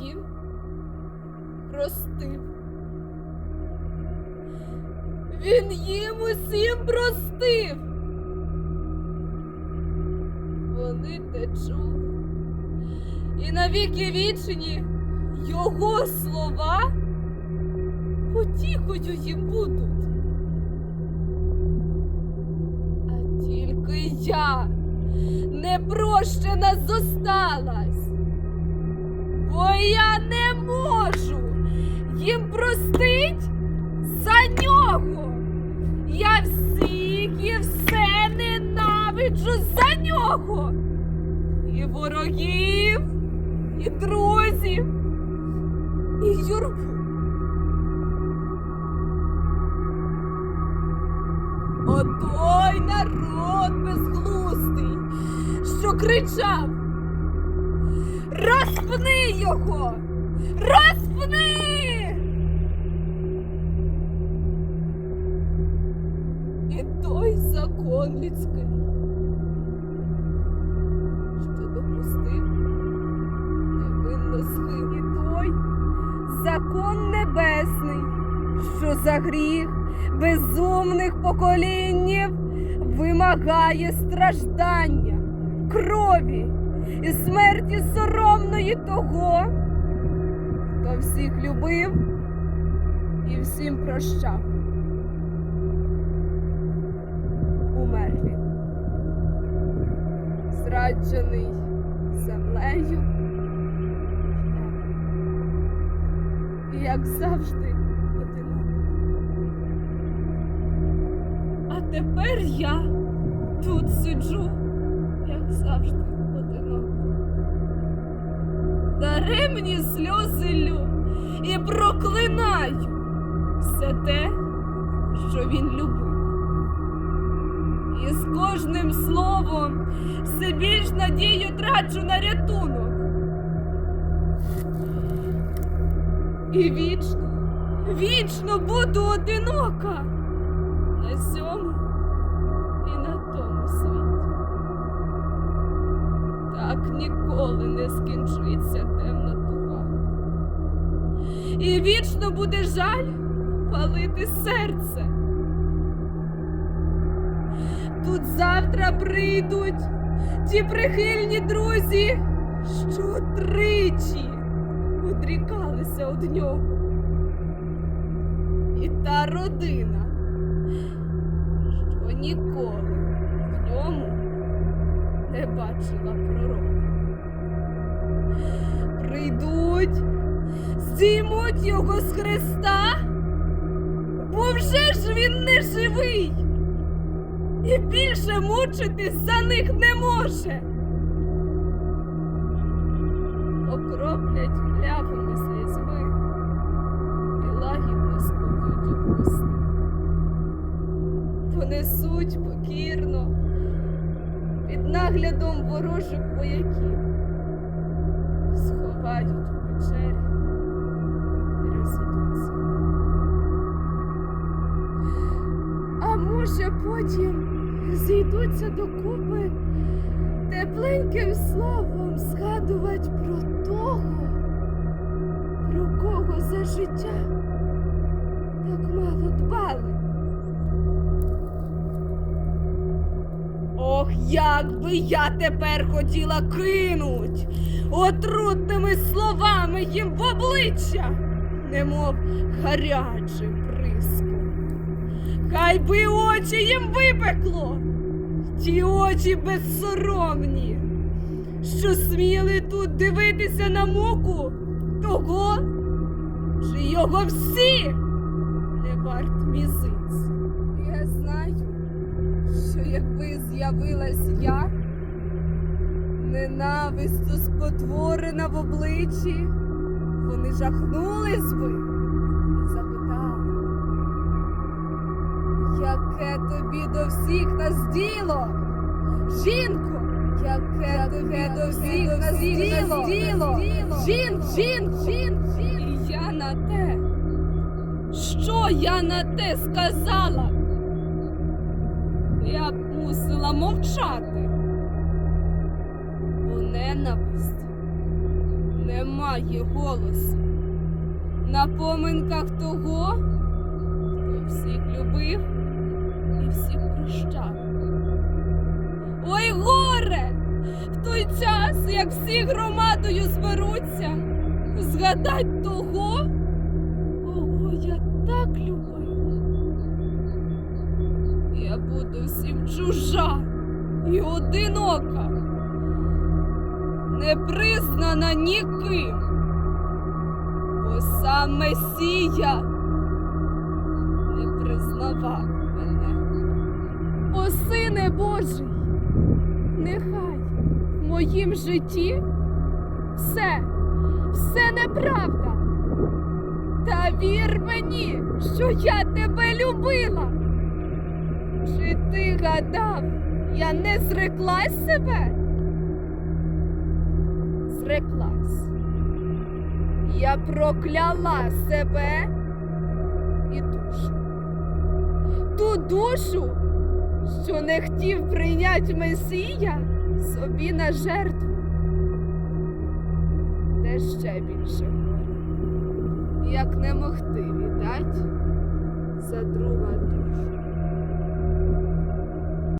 їм простив. Він їм усім простив. Вони те чули. І навіки вічні його слова потіхою їм будуть. А тільки я непрощена зосталась, бо я не можу їм простить за нього. Я всіх і все ненавиджу за нього. І ворогів, і друзів, і юрбу. Отой народ безглуздий, що кричав. Розпни його! Розпни! І той закон людський, що допустив невинно схин. Той закон небесний, що за гріх безумних поколіннів вимагає страждання, крові і смерті соромної того, хто всіх любив і всім прощав. Умер він, зраджений землею. І як завжди одиноко. А тепер я тут сиджу, як завжди. Даремні сльози лю і проклинаю все те, що він любив. І з кожним словом все більш надію трачу на рятунок. І вічно, вічно буду одинока на сьому і на Так ніколи не скінчиться темна туга. І вічно буде жаль палити серце. Тут завтра прийдуть ті прихильні друзі, що тричі одрікалися од нього. І та родина, що ніколи в ньому не бачила пророка. Прийдуть, здіймуть його з хреста, бо вже ж він не живий і більше мучитись за них не може. Окроплять млявими слізьми і лагідно сповнуть уста. Понесуть покірно наглядом ворожих вояків, сховають у печері і розійдуться. А може потім зійдуться докупи тепленьким словом згадувати про того, про кого за життя як би я тепер хотіла кинуть отрутними словами їм в обличчя, немов гарячим приском. Хай би очі їм випекло, ті очі безсоромні, що сміли тут дивитися на муку того, чи його всі не варт мізиць. Я знаю, що якби з'явилась я, ненавистю спотворена в обличчі, вони жахнулись би і запитали. Яке тобі до всіх нас діло? Жінко, яке тобі до всіх нас діло? Жін, жін, жін, жін. І я на те. Що я на те сказала? Я мусила мовчати. Бо ненависть немає голосу. На поминках того, хто всіх любив і всіх прощав. Ой, горе! В той час, як всі громадою зберуться, згадать того, кого я так любив. Буду всім чужа і одинока, не признана ніким, бо сам Месія не признавав мене. О, сине Божий, нехай в моїм житті все, все неправда. Та вір мені, що я тебе любила. Чи ти гадав, я не зреклась себе? Зреклась. Я прокляла себе і душу. Ту душу, що не хотів прийняти Месія собі на жертву. Те ще більше горе, як не могти віддать за друга душу.